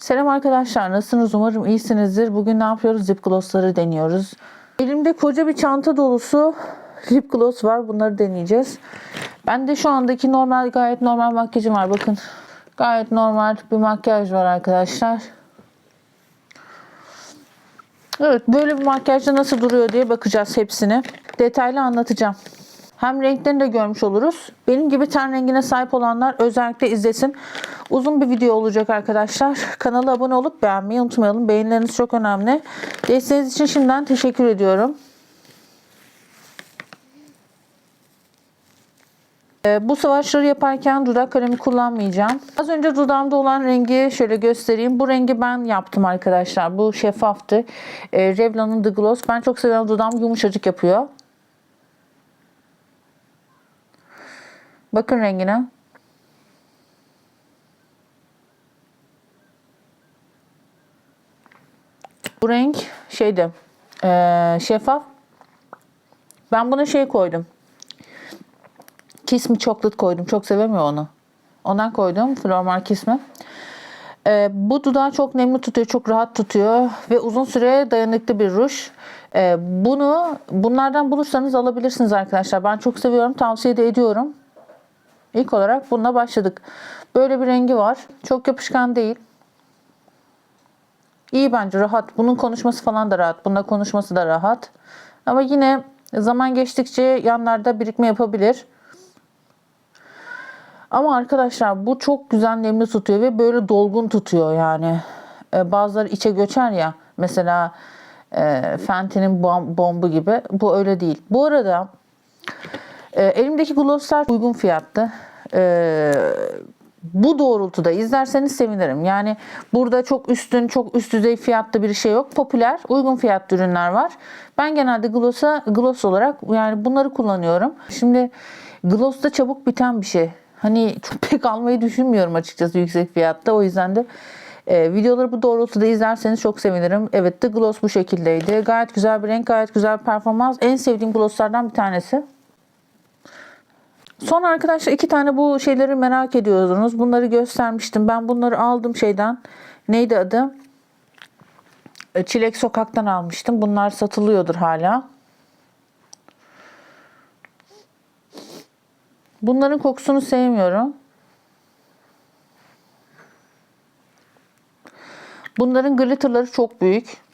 Selam arkadaşlar nasılsınız umarım iyisinizdir. Bugün ne yapıyoruz? Lip glossları deniyoruz. Elimde koca bir çanta dolusu lip gloss var. Bunları deneyeceğiz. Ben de şu andaki normal gayet normal makyajım var. Bakın gayet normal bir makyaj var arkadaşlar. Evet böyle bir makyajda nasıl duruyor diye bakacağız hepsini. Detaylı anlatacağım. Hem renklerini de görmüş oluruz. Benim gibi ten rengine sahip olanlar özellikle izlesin. Uzun bir video olacak arkadaşlar. Kanala abone olup beğenmeyi unutmayalım. Beğenileriniz çok önemli. Desteğiniz için şimdiden teşekkür ediyorum. Ee, Bu savaşları yaparken dudak kalemi kullanmayacağım. Az önce dudağımda olan rengi şöyle göstereyim. Bu rengi ben yaptım arkadaşlar. Bu şeffaftı. Ee, Revlon'un The Gloss. Ben çok seviyorum. Dudağım yumuşacık yapıyor. Bakın rengine. Bu renk şeydi. eee, şeffaf. Ben buna şey koydum. Kiss Me Chocolate koydum. Çok sevemiyor onu. Ondan koydum. Flormar Kiss Me. Ee, bu dudağı çok nemli tutuyor, çok rahat tutuyor ve uzun süre dayanıklı bir ruj. Ee, bunu bunlardan bulursanız alabilirsiniz arkadaşlar. Ben çok seviyorum, tavsiye de ediyorum. İlk olarak bununla başladık. Böyle bir rengi var. Çok yapışkan değil. İyi bence rahat. Bunun konuşması falan da rahat. Bununla konuşması da rahat. Ama yine zaman geçtikçe yanlarda birikme yapabilir. Ama arkadaşlar bu çok güzel nemli tutuyor ve böyle dolgun tutuyor yani. Ee, bazıları içe göçer ya. Mesela e, Fenty'nin bom- bombu gibi. Bu öyle değil. Bu arada e, elimdeki glosslar uygun fiyatlı. E, bu doğrultuda izlerseniz sevinirim. Yani burada çok üstün, çok üst düzey fiyatlı bir şey yok. Popüler, uygun fiyatlı ürünler var. Ben genelde gloss'a gloss olarak yani bunları kullanıyorum. Şimdi gloss da çabuk biten bir şey. Hani çok pek almayı düşünmüyorum açıkçası yüksek fiyatta. O yüzden de e, videoları bu doğrultuda izlerseniz çok sevinirim. Evet The Gloss bu şekildeydi. Gayet güzel bir renk, gayet güzel bir performans. En sevdiğim glosslardan bir tanesi. Son arkadaşlar iki tane bu şeyleri merak ediyordunuz. Bunları göstermiştim. Ben bunları aldım şeyden. Neydi adı? E, Çilek Sokak'tan almıştım. Bunlar satılıyordur hala. Bunların kokusunu sevmiyorum. Bunların glitterları çok büyük.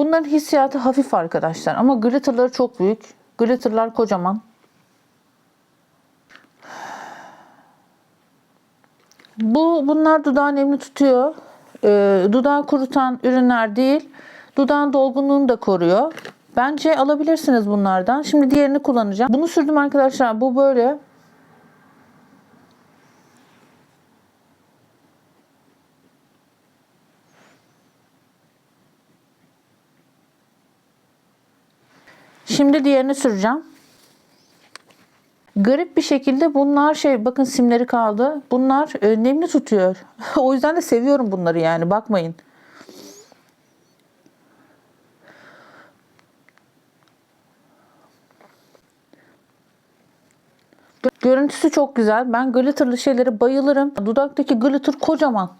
Bunların hissiyatı hafif arkadaşlar ama glitterları çok büyük. Glitterlar kocaman. Bu bunlar dudağı nemli tutuyor. Ee, dudağı kurutan ürünler değil. Dudağın dolgunluğunu da koruyor. Bence alabilirsiniz bunlardan. Şimdi diğerini kullanacağım. Bunu sürdüm arkadaşlar. Bu böyle. Şimdi diğerini süreceğim. Garip bir şekilde bunlar şey bakın simleri kaldı. Bunlar e, tutuyor. o yüzden de seviyorum bunları yani bakmayın. Görüntüsü çok güzel. Ben glitterlı şeylere bayılırım. Dudaktaki glitter kocaman.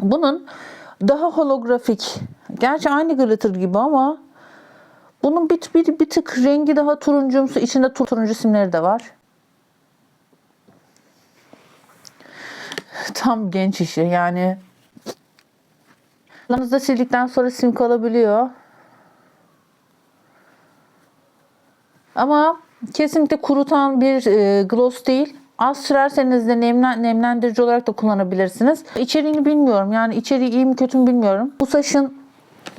Bunun daha holografik. Gerçi aynı glitter gibi ama bunun bir, bir, bir tık rengi daha turuncumsu. İçinde tur- turuncu simleri de var. Tam genç işi yani. Yanınızda sildikten sonra sim kalabiliyor. Ama kesinlikle kurutan bir e, gloss değil. Az sürerseniz de nemlen, nemlendirici olarak da kullanabilirsiniz. İçeriğini bilmiyorum. Yani içeriği iyi mi kötü mü bilmiyorum. Usaş'ın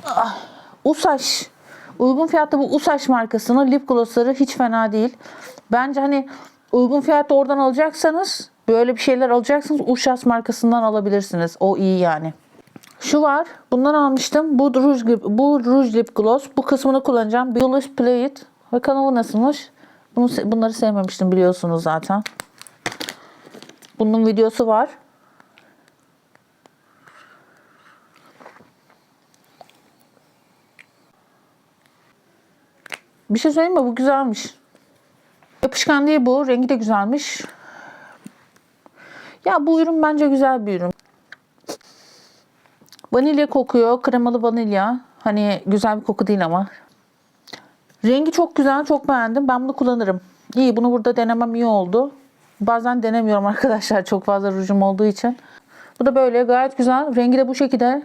ah, Usaş uygun fiyatlı bu Usaş markasının lip glossları hiç fena değil. Bence hani uygun fiyatta oradan alacaksanız böyle bir şeyler alacaksanız Usaş markasından alabilirsiniz. O iyi yani. Şu var. Bundan almıştım. Bu ruj, bu ruj lip gloss. Bu kısmını kullanacağım. Blush Play It. Bakalım bu nasılmış. Bunu, bunları sevmemiştim biliyorsunuz zaten. Bunun videosu var. Bir şey söyleyeyim mi? Bu güzelmiş. Yapışkan değil bu. Rengi de güzelmiş. Ya bu ürün bence güzel bir ürün. Vanilya kokuyor. Kremalı vanilya. Hani güzel bir koku değil ama. Rengi çok güzel. Çok beğendim. Ben bunu kullanırım. İyi. Bunu burada denemem iyi oldu. Bazen denemiyorum arkadaşlar. Çok fazla rujum olduğu için. Bu da böyle gayet güzel. Rengi de bu şekilde.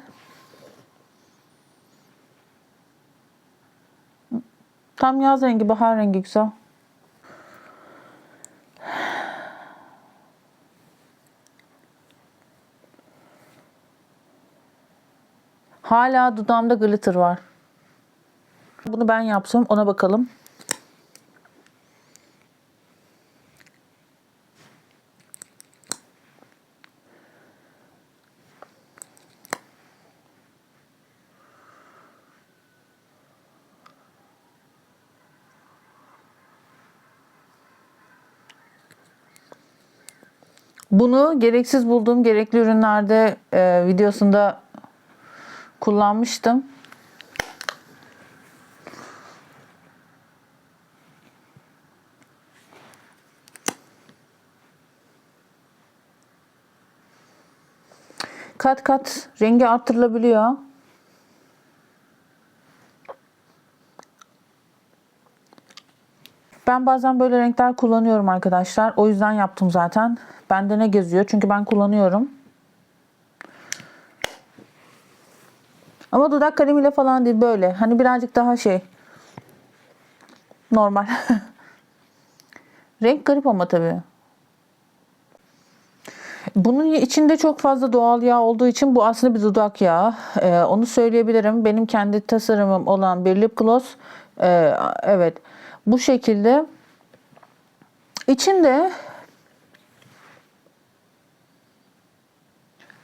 Tam yaz rengi, bahar rengi güzel. Hala dudağımda glitter var. Bunu ben yaptım. Ona bakalım. Bunu gereksiz bulduğum gerekli ürünlerde e, videosunda kullanmıştım. Kat kat rengi arttırılabiliyor. Ben bazen böyle renkler kullanıyorum arkadaşlar. O yüzden yaptım zaten. Bende ne geziyor? Çünkü ben kullanıyorum. Ama dudak kalemiyle falan değil böyle. Hani birazcık daha şey. Normal. Renk garip ama tabii. Bunun içinde çok fazla doğal yağ olduğu için bu aslında bir dudak yağı. Ee, onu söyleyebilirim. Benim kendi tasarımım olan bir lip gloss. Ee, evet. Bu şekilde. İçinde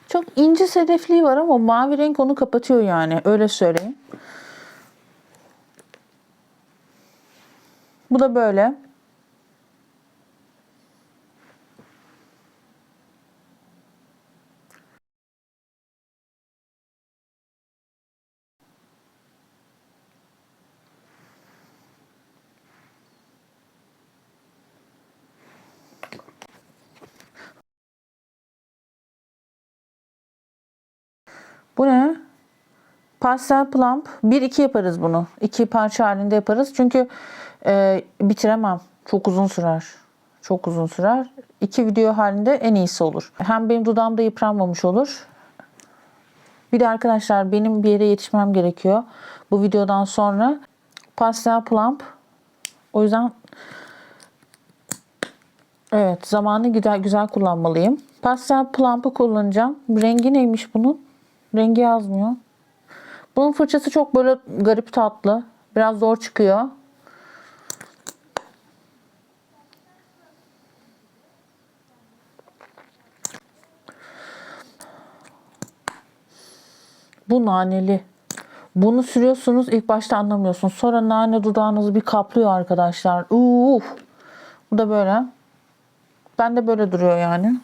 çok ince sedefliği var ama mavi renk onu kapatıyor yani. Öyle söyleyeyim. Bu da böyle. Bu ne? Pastel plump. 1-2 yaparız bunu. 2 parça halinde yaparız. Çünkü e, bitiremem. Çok uzun sürer. Çok uzun sürer. 2 video halinde en iyisi olur. Hem benim dudağımda yıpranmamış olur. Bir de arkadaşlar benim bir yere yetişmem gerekiyor. Bu videodan sonra pastel plump. O yüzden evet zamanı güzel güzel kullanmalıyım. Pastel plump'ı kullanacağım. Rengi neymiş bunun? Rengi yazmıyor. Bunun fırçası çok böyle garip tatlı. Biraz zor çıkıyor. Bu naneli. Bunu sürüyorsunuz ilk başta anlamıyorsunuz. Sonra nane dudağınızı bir kaplıyor arkadaşlar. Uf. Bu da böyle. Ben de böyle duruyor yani.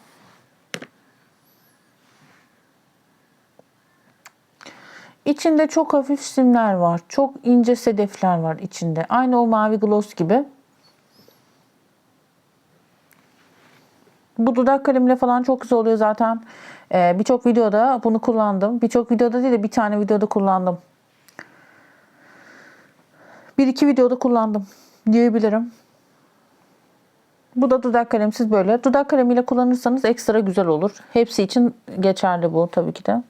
İçinde çok hafif simler var. Çok ince sedefler var içinde. Aynı o mavi gloss gibi. Bu dudak kalemle falan çok güzel oluyor zaten. Ee, Birçok videoda bunu kullandım. Birçok videoda değil de bir tane videoda kullandım. Bir iki videoda kullandım diyebilirim. Bu da dudak kalemsiz böyle. Dudak kalemiyle kullanırsanız ekstra güzel olur. Hepsi için geçerli bu tabii ki de.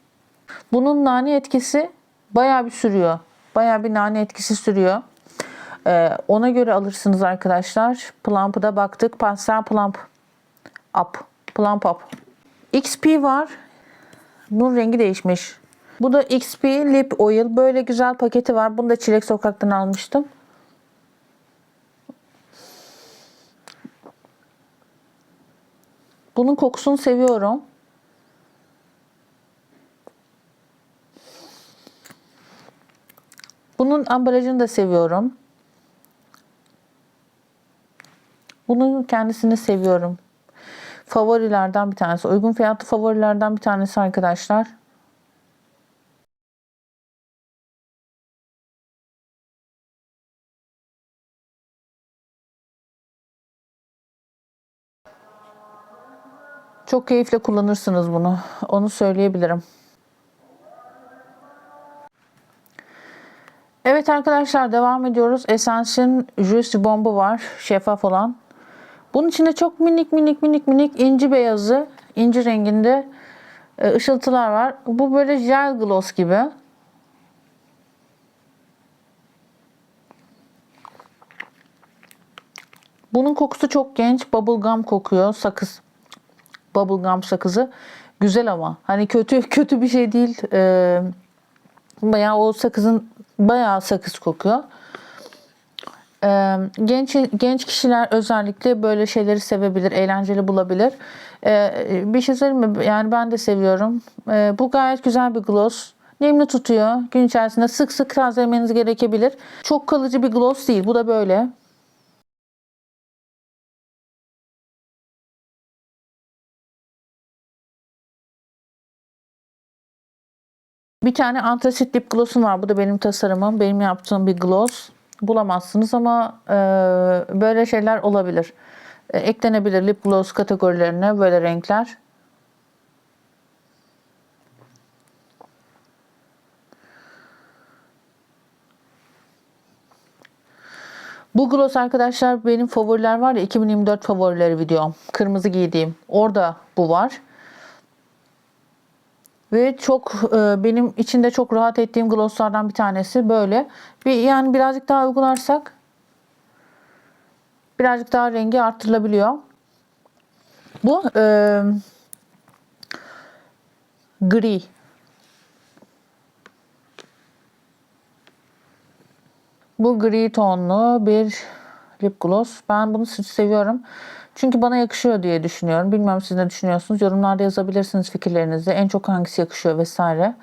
Bunun nane etkisi bayağı bir sürüyor. Bayağı bir nane etkisi sürüyor. Ee, ona göre alırsınız arkadaşlar. Plump'ı da baktık. Pastel Plump Up. Plump Up. XP var. Bunun rengi değişmiş. Bu da XP Lip Oil. Böyle güzel paketi var. Bunu da Çilek Sokak'tan almıştım. Bunun kokusunu seviyorum. Bunun ambalajını da seviyorum. Bunun kendisini seviyorum. Favorilerden bir tanesi. Uygun fiyatlı favorilerden bir tanesi arkadaşlar. Çok keyifle kullanırsınız bunu. Onu söyleyebilirim. Evet arkadaşlar devam ediyoruz. Essence'in Juicy Bomb'u var. Şeffaf olan. Bunun içinde çok minik minik minik minik inci beyazı, inci renginde e, ışıltılar var. Bu böyle gel gloss gibi. Bunun kokusu çok genç. Bubblegum kokuyor. Sakız. Bubblegum sakızı. Güzel ama. Hani kötü kötü bir şey değil. Ee, bayağı o sakızın bayağı sakız kokuyor. Ee, genç genç kişiler özellikle böyle şeyleri sevebilir, eğlenceli bulabilir. Ee, bir şey söyleyeyim mi? Yani ben de seviyorum. Ee, bu gayet güzel bir gloss. Nemli tutuyor. Gün içerisinde sık sık tazelemeniz gerekebilir. Çok kalıcı bir gloss değil. Bu da böyle. Bir tane antrasit lip gloss'um var. Bu da benim tasarımım. Benim yaptığım bir gloss. Bulamazsınız ama e, böyle şeyler olabilir. E, eklenebilir lip gloss kategorilerine böyle renkler. Bu gloss arkadaşlar benim favoriler var ya 2024 favorileri videom. Kırmızı giydiğim. Orada bu var. Ve çok e, benim içinde çok rahat ettiğim glosslardan bir tanesi böyle. Bir yani birazcık daha uygularsak birazcık daha rengi artırılabiliyor. Bu e, gri. Bu gri tonlu bir lip gloss. Ben bunu seviyorum. Çünkü bana yakışıyor diye düşünüyorum. Bilmiyorum siz ne düşünüyorsunuz. Yorumlarda yazabilirsiniz fikirlerinizi. En çok hangisi yakışıyor vesaire.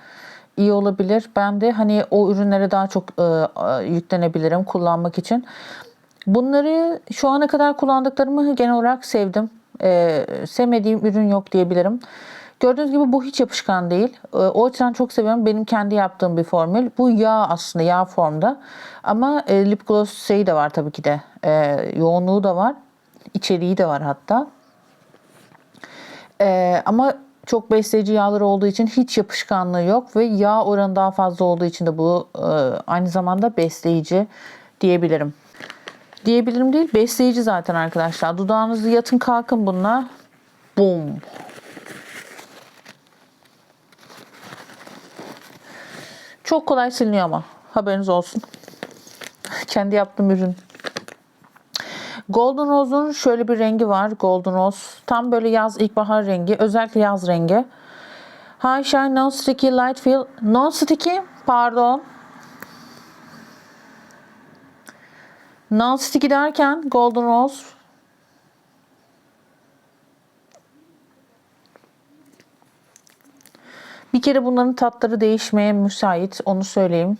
İyi olabilir. Ben de hani o ürünlere daha çok e, yüklenebilirim kullanmak için. Bunları şu ana kadar kullandıklarımı genel olarak sevdim. E, sevmediğim ürün yok diyebilirim. Gördüğünüz gibi bu hiç yapışkan değil. E, o açıdan çok seviyorum. Benim kendi yaptığım bir formül. Bu yağ aslında yağ formda. Ama e, lip gloss şeyi de var tabii ki de. E, yoğunluğu da var içeriği de var hatta. Ee, ama çok besleyici yağlar olduğu için hiç yapışkanlığı yok ve yağ oranı daha fazla olduğu için de bu e, aynı zamanda besleyici diyebilirim. Diyebilirim değil, besleyici zaten arkadaşlar. Dudağınızı yatın kalkın bununla. Boom. Çok kolay siliniyor ama. Haberiniz olsun. Kendi yaptığım ürün. Golden Rose'un şöyle bir rengi var. Golden Rose. Tam böyle yaz ilkbahar rengi. Özellikle yaz rengi. High Shine Non Sticky Light Feel. Non Sticky pardon. Non Sticky derken Golden Rose. Bir kere bunların tatları değişmeye müsait. Onu söyleyeyim.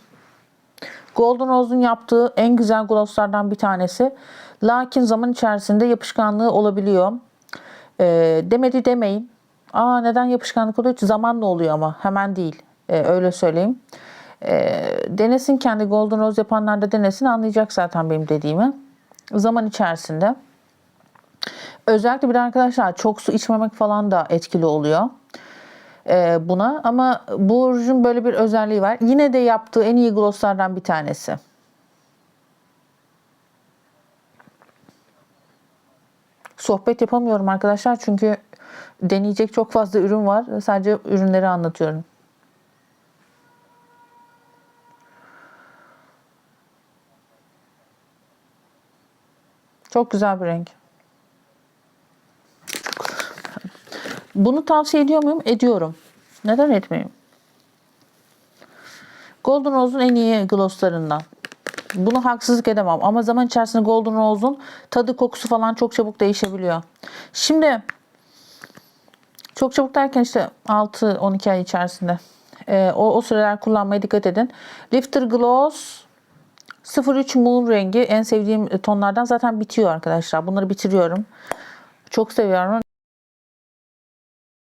Golden Rose'un yaptığı en güzel glosslardan bir tanesi. Lakin zaman içerisinde yapışkanlığı olabiliyor. E, demedi demeyin. Aa neden yapışkanlık oluyor? Zamanla oluyor ama hemen değil. E, öyle söyleyeyim. E, denesin kendi Golden Rose yapanlar da denesin anlayacak zaten benim dediğimi. Zaman içerisinde. Özellikle bir arkadaşlar çok su içmemek falan da etkili oluyor e, buna. Ama bu rujun böyle bir özelliği var. Yine de yaptığı en iyi glosslardan bir tanesi. Sohbet yapamıyorum arkadaşlar çünkü deneyecek çok fazla ürün var. Sadece ürünleri anlatıyorum. Çok güzel bir renk. Bunu tavsiye ediyor muyum? Ediyorum. Neden etmeyeyim? Golden Rose'un en iyi glosslarından. Bunu haksızlık edemem ama zaman içerisinde Golden Rose'un tadı kokusu falan çok çabuk değişebiliyor. Şimdi çok çabuk derken işte 6-12 ay içerisinde e, o, o süreler kullanmaya dikkat edin. Lifter Gloss 03 Moon rengi en sevdiğim tonlardan zaten bitiyor arkadaşlar. Bunları bitiriyorum. Çok seviyorum.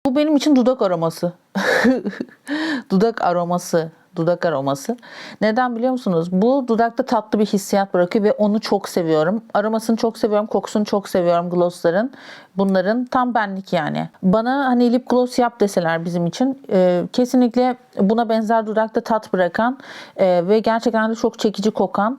Bu benim için dudak aroması. dudak aroması. Dudak aroması. Neden biliyor musunuz? Bu dudakta tatlı bir hissiyat bırakıyor ve onu çok seviyorum. Aromasını çok seviyorum, kokusunu çok seviyorum glossların. Bunların tam benlik yani. Bana hani lip gloss yap deseler bizim için e, kesinlikle buna benzer dudakta tat bırakan e, ve gerçekten de çok çekici kokan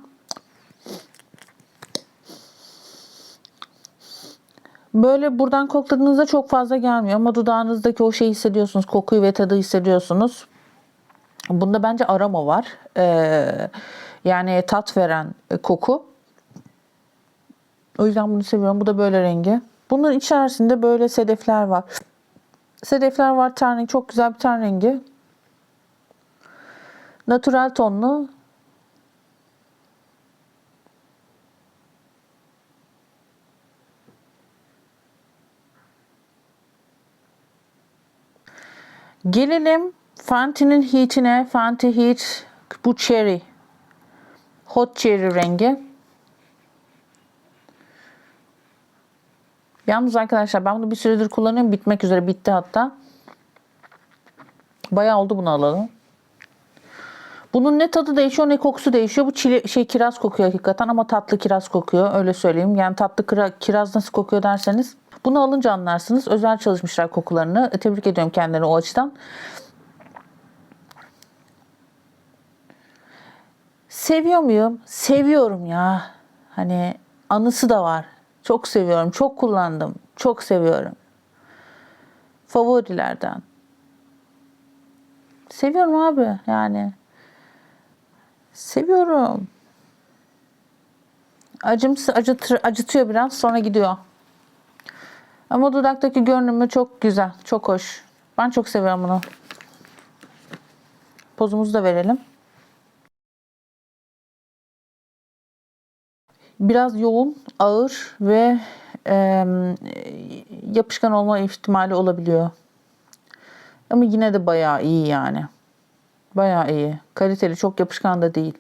Böyle buradan kokladığınızda çok fazla gelmiyor ama dudağınızdaki o şeyi hissediyorsunuz. Kokuyu ve tadı hissediyorsunuz. Bunda bence aroma var. Ee, yani tat veren koku. O yüzden bunu seviyorum. Bu da böyle rengi. Bunun içerisinde böyle sedefler var. Sedefler var ten rengi. Çok güzel bir ten rengi. Natural tonlu. Gelelim Fenty'nin Heat'ine. Fenty Heat bu cherry. Hot cherry rengi. Yalnız arkadaşlar ben bunu bir süredir kullanıyorum. Bitmek üzere. Bitti hatta. Bayağı oldu bunu alalım. Bunun ne tadı değişiyor ne kokusu değişiyor. Bu çile, şey kiraz kokuyor hakikaten ama tatlı kiraz kokuyor. Öyle söyleyeyim. Yani tatlı kira, kiraz nasıl kokuyor derseniz. Bunu alınca anlarsınız. Özel çalışmışlar kokularını. E, Tebrik ediyorum kendilerini o açıdan. Seviyor muyum? Seviyorum ya. Hani anısı da var. Çok seviyorum. Çok kullandım. Çok seviyorum. Favorilerden. Seviyorum abi yani. Seviyorum. Acımsı acıtır, acıtıyor biraz sonra gidiyor. Ama dudaktaki görünümü çok güzel. Çok hoş. Ben çok seviyorum bunu. Pozumuzu da verelim. Biraz yoğun, ağır ve e, yapışkan olma ihtimali olabiliyor. Ama yine de bayağı iyi yani. Bayağı iyi. Kaliteli, çok yapışkan da değil.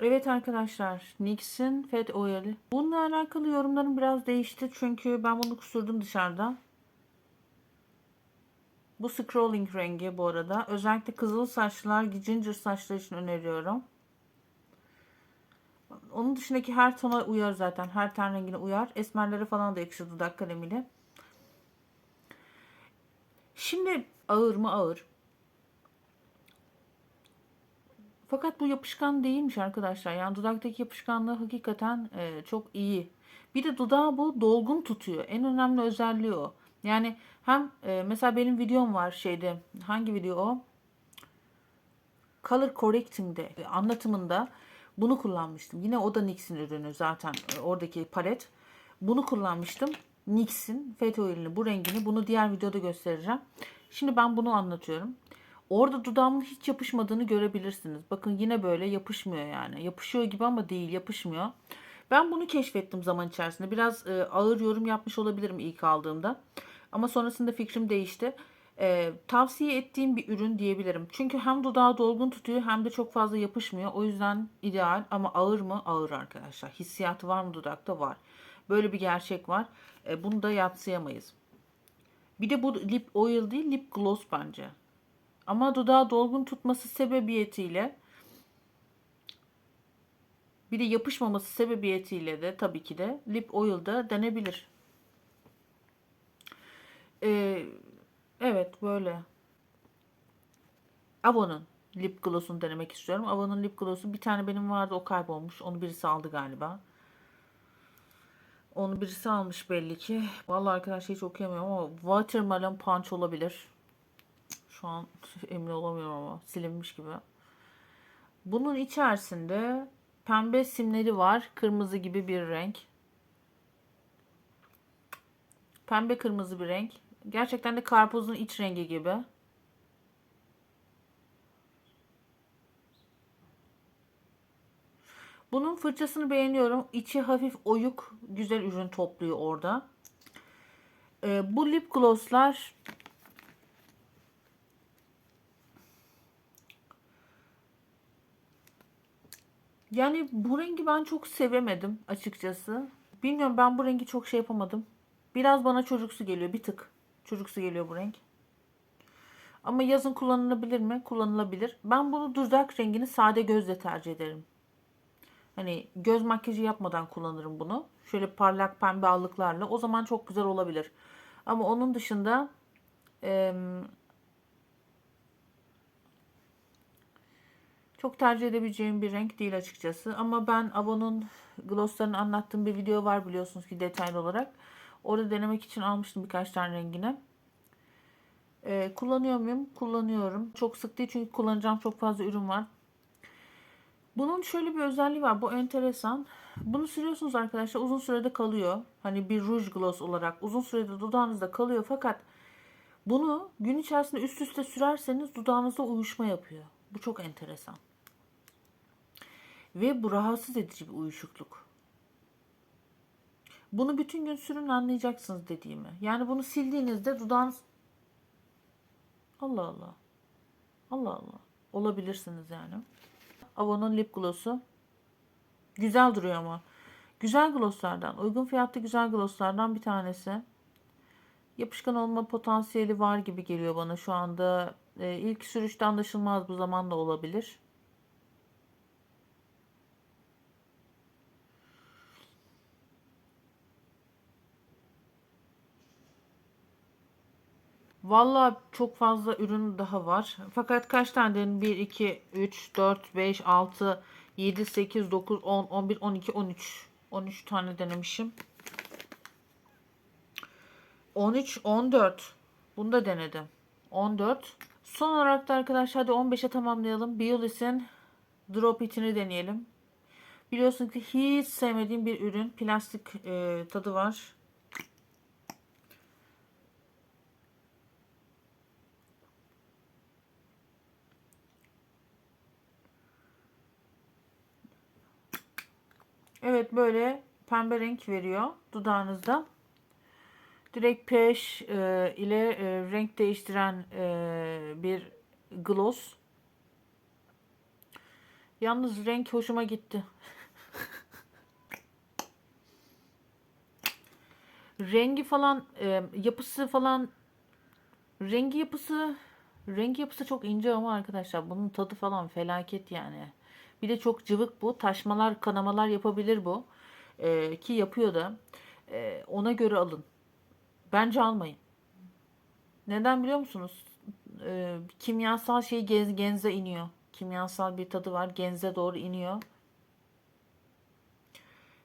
Evet arkadaşlar, NYX'in Fat Oil. Bununla alakalı yorumlarım biraz değişti çünkü ben bunu kusurdum dışarıda. Bu scrolling rengi bu arada. Özellikle kızıl saçlılar, ginger saçlar için öneriyorum. Onun dışındaki her tona uyar zaten. Her ten rengine uyar. Esmerlere falan da yakışır dudak kalemiyle. Şimdi ağır mı ağır. Fakat bu yapışkan değilmiş arkadaşlar. Yani dudaktaki yapışkanlığı hakikaten e, çok iyi. Bir de dudağı bu dolgun tutuyor. En önemli özelliği o. Yani hem e, mesela benim videom var şeyde. Hangi video o? Color Correcting'de e, anlatımında bunu kullanmıştım. Yine o da NYX'in ürünü zaten e, oradaki palet. Bunu kullanmıştım. NYX'in Fat Oil'ini bu rengini bunu diğer videoda göstereceğim. Şimdi ben bunu anlatıyorum. Orada dudağımın hiç yapışmadığını görebilirsiniz. Bakın yine böyle yapışmıyor yani. Yapışıyor gibi ama değil yapışmıyor. Ben bunu keşfettim zaman içerisinde. Biraz e, ağır yorum yapmış olabilirim ilk aldığımda. Ama sonrasında fikrim değişti. E, tavsiye ettiğim bir ürün diyebilirim. Çünkü hem dudağı dolgun tutuyor hem de çok fazla yapışmıyor. O yüzden ideal ama ağır mı? Ağır arkadaşlar. Hissiyatı var mı dudakta? Var. Böyle bir gerçek var. E, bunu da yatsıyamayız. Bir de bu lip oil değil lip gloss bence. Ama dudağı dolgun tutması sebebiyetiyle bir de yapışmaması sebebiyetiyle de tabii ki de lip oil da denebilir. Ee, evet böyle. Avon'un lip gloss'unu denemek istiyorum. Avon'un lip gloss'u bir tane benim vardı o kaybolmuş. Onu birisi aldı galiba. Onu birisi almış belli ki. Vallahi arkadaşlar hiç okuyamıyorum ama Watermelon Punch olabilir. Şu an emin olamıyorum ama silinmiş gibi. Bunun içerisinde pembe simleri var. Kırmızı gibi bir renk. Pembe kırmızı bir renk. Gerçekten de karpuzun iç rengi gibi. Bunun fırçasını beğeniyorum. İçi hafif oyuk. Güzel ürün topluyor orada. Ee, bu lip glosslar Yani bu rengi ben çok sevemedim açıkçası. Bilmiyorum ben bu rengi çok şey yapamadım. Biraz bana çocuksu geliyor bir tık. Çocuksu geliyor bu renk. Ama yazın kullanılabilir mi? Kullanılabilir. Ben bunu dudak rengini sade gözle tercih ederim. Hani göz makyajı yapmadan kullanırım bunu. Şöyle parlak pembe allıklarla. O zaman çok güzel olabilir. Ama onun dışında em, çok tercih edebileceğim bir renk değil açıkçası. Ama ben Avon'un glosslarını anlattığım bir video var biliyorsunuz ki detaylı olarak. Orada denemek için almıştım birkaç tane rengini. Ee, kullanıyor muyum? Kullanıyorum. Çok sık değil çünkü kullanacağım çok fazla ürün var. Bunun şöyle bir özelliği var. Bu enteresan. Bunu sürüyorsunuz arkadaşlar. Uzun sürede kalıyor. Hani bir ruj gloss olarak uzun sürede dudağınızda kalıyor. Fakat bunu gün içerisinde üst üste sürerseniz dudağınızda uyuşma yapıyor. Bu çok enteresan. Ve bu rahatsız edici bir uyuşukluk. Bunu bütün gün sürün anlayacaksınız dediğimi. Yani bunu sildiğinizde dudağınız Allah Allah. Allah Allah. Olabilirsiniz yani. Avon'un lip gloss'u. Güzel duruyor ama. Güzel glosslardan, uygun fiyatlı güzel glosslardan bir tanesi. Yapışkan olma potansiyeli var gibi geliyor bana şu anda. Ee, ilk sürüşte anlaşılmaz bu zaman da olabilir. Vallahi çok fazla ürün daha var. Fakat kaç tane dedim? 1, 2, 3, 4, 5, 6, 7, 8, 9, 10, 11, 12, 13. 13 tane denemişim. 13, 14. Bunu da denedim. 14. Son olarak da arkadaşlar hadi 15'e tamamlayalım. Biolis'in Drop It'ini deneyelim. Biliyorsun ki hiç sevmediğim bir ürün. Plastik e, tadı var. Evet böyle pembe renk veriyor dudağınızda. Direkt peş e, ile e, renk değiştiren e, bir gloss. Yalnız renk hoşuma gitti. rengi falan e, yapısı falan rengi yapısı rengi yapısı çok ince ama arkadaşlar bunun tadı falan felaket yani. Bir de çok cıvık bu. Taşmalar, kanamalar yapabilir bu. Ee, ki yapıyor da. Ee, ona göre alın. Bence almayın. Neden biliyor musunuz? Ee, kimyasal şey genz, genze iniyor. Kimyasal bir tadı var. Genze doğru iniyor.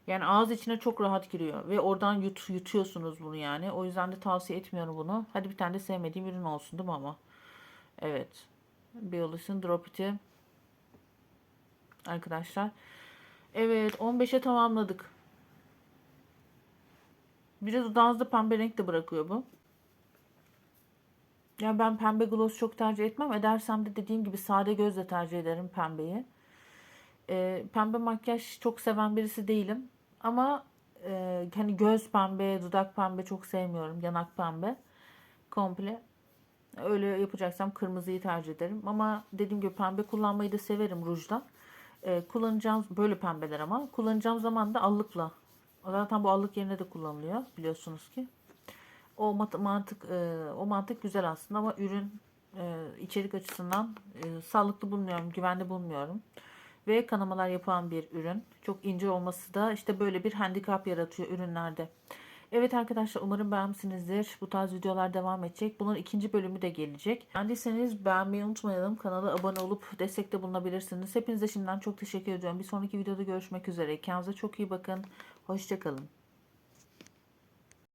Yani ağız içine çok rahat giriyor. Ve oradan yut, yutuyorsunuz bunu yani. O yüzden de tavsiye etmiyorum bunu. Hadi bir tane de sevmediğim ürün olsun değil mi ama? Evet. Biolis'in Drop It'i arkadaşlar. Evet 15'e tamamladık. Biraz dudağınızda pembe renk de bırakıyor bu. Yani ben pembe gloss çok tercih etmem. Edersem de dediğim gibi sade gözle tercih ederim pembeyi. Ee, pembe makyaj çok seven birisi değilim. Ama e, hani göz pembe, dudak pembe çok sevmiyorum. Yanak pembe. Komple. Öyle yapacaksam kırmızıyı tercih ederim. Ama dediğim gibi pembe kullanmayı da severim rujda. Ee, kullanacağım böyle pembeler ama kullanacağım zaman da allıkla. Zaten bu allık yerine de kullanılıyor biliyorsunuz ki. O mantık e, o mantık güzel aslında ama ürün e, içerik açısından e, sağlıklı bulmuyorum, güvenli bulmuyorum. Ve kanamalar yapan bir ürün. Çok ince olması da işte böyle bir handikap yaratıyor ürünlerde. Evet arkadaşlar umarım beğenmişsinizdir. Bu tarz videolar devam edecek. Bunun ikinci bölümü de gelecek. Beğendiyseniz beğenmeyi unutmayalım. Kanala abone olup destekte bulunabilirsiniz. Hepinize şimdiden çok teşekkür ediyorum. Bir sonraki videoda görüşmek üzere. Kendinize çok iyi bakın. Hoşçakalın.